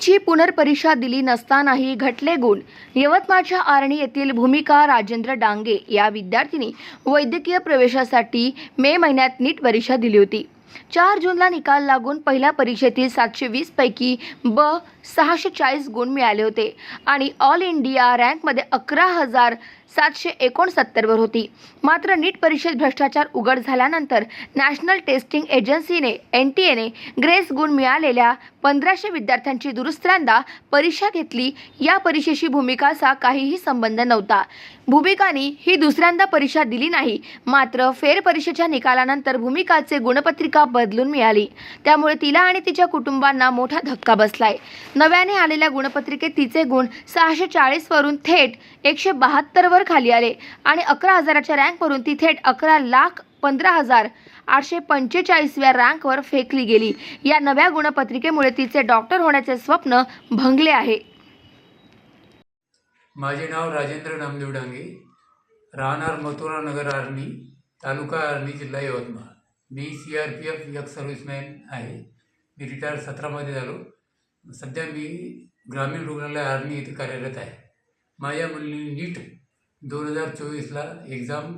ची पुनर्परीक्षा दिली नसतानाही घटले गुण. यवतमाळच्या आर्णी येथील भूमिका राजेंद्र डांगे या विद्यार्थिनी वैद्यकीय प्रवेशासाठी मे महिन्यात नीट परीक्षा दिली होती. चार जूनला निकाल लागून पहिल्या परीक्षेतील सातशे वीस पैकी ब सहाशे चाळीस गुण मिळाले होते. आणि ऑल इंडिया रँकमध्ये अकरा हजार सातशे एकोणसत्तरवर होती. मात्र नीट परीक्षेत भ्रष्टाचार उघड झाल्यानंतर नॅशनल टेस्टिंग एजन्सीने एन टी एने ग्रेस गुण मिळालेल्या पंधराशे विद्यार्थ्यांची दुरुस्त्यांदा परीक्षा घेतली. या परीक्षेशी भूमिकाचा काहीही संबंध नव्हता. भूमिकानी ही दुसऱ्यांदा परीक्षा दिली नाही. मात्र फेरपरीक्षेच्या निकालानंतर भूमिकाचे गुणपत्रिका बदलून मिळाली. त्यामुळे तिला आणि तिच्या कुटुंबांना मोठा धक्का बसलाय. नव्याने आलेल्या गुणपत्रिकेत तिचे गुण सहाशे चाळीसवरून थेट एकशे बहात्तरवर खाली आले आणि अकरा हजाराच्या रँकवरून ती थेट अकरा लाख पंधरा हजार आठशे पंचेचाळीसव्या रँकवर फेकली गेली. या नव्या गुणपत्रिकेमुळे तिचे डॉक्टर होण्याचे स्वप्न भंगले आहे. माझे नाव राजेंद्र नामदेव डांगे. राहणार मथुरा नगर आर्णी तालुका आर्णी जिल्हा यवतमाळ. मी सी आर पी एफ एक सर्व्हिसमॅन आहे. मी रिटायर सतरामध्ये झालो. सध्या मी ग्रामीण रुग्णालय आर्णी येथे कार्यरत आहे. माझ्या मुलीने नीट दोन हजार चोवीसला एक्झाम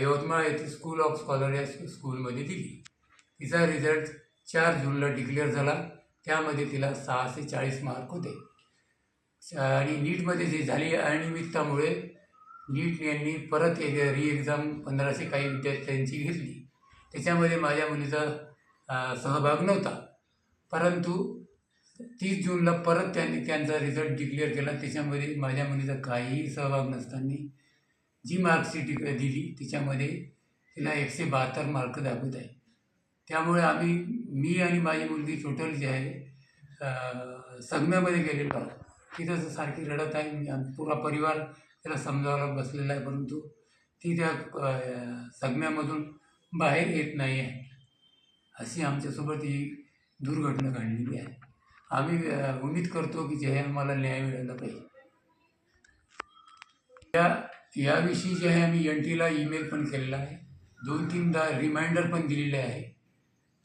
यवतमाळ येथे स्कूल ऑफ स्कॉलर या स्कूलमध्ये दिली. तिचा रिझल्ट चार जूनला डिक्लेअर झाला. त्यामध्ये तिला सहाशे चाळीस मार्क होते. आणि नीटमध्ये जी झाली अनियमिततामुळे नीट यांनी परत एक री एक्झाम पंधराशे काही विद्यार्थ्यांची घेतली. त्याच्यामध्ये माझ्या मुलीचा सहभाग नव्हता. परंतु तीस जूनला परत त्यांनी त्यांचा रिझल्ट डिक्लेअर केला. त्याच्यामध्ये माझ्या मुलीचा काहीही सहभाग नसताना जी मार्कशीट दिली त्याच्यामध्ये तिला एकशे बहात्तर मार्क दाखवत आहे. त्यामुळे आम्ही मी आणि माझी मुलगी टोटल जी आहे अ, संगम्यामध्ये गेलेलो आहोत. तसं सारखी रडत आहे. मी पुरा परिवार त्याला समजावायला बसलेला आहे. परंतु ती त्या अ, संगम्यामधून बाहेर येत नाही आहे. अशी आमच्यासोबत ही दुर्घटना घडलेली आहे. आम्ही उमेद करतो की जे आम्हाला न्याय मिळाला पाहिजे. या याविषयी जे आहे आम्ही एन टीला ईमेल पण केलेला आहे. दोन तीनदा रिमाइंडर पण दिलेले आहे.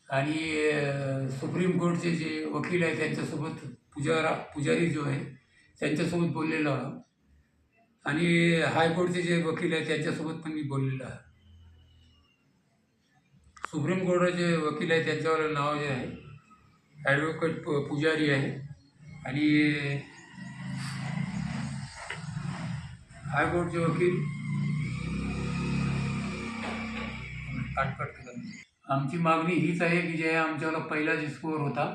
आणि सुप्रीम कोर्टचे जे वकील आहे त्यांच्यासोबत पुजारा पुजारी जो आहे त्यांच्यासोबत बोललेलो आहोत. आणि हायकोर्टचे जे वकील आहे त्यांच्यासोबत पण मी बोललेलो आहे. सुप्रीम कोर्टाचे वकील आहे त्यांच्यावर नाव जे आहे ॲडव्होकेट पुजारी आहे. आणि हायकोर्टचे वकील आमची मागणी हीच आहे की जे आमच्यावाला पहिला जे स्कोअर होता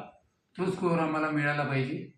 तो स्कोअर आम्हाला मिळाला पाहिजे.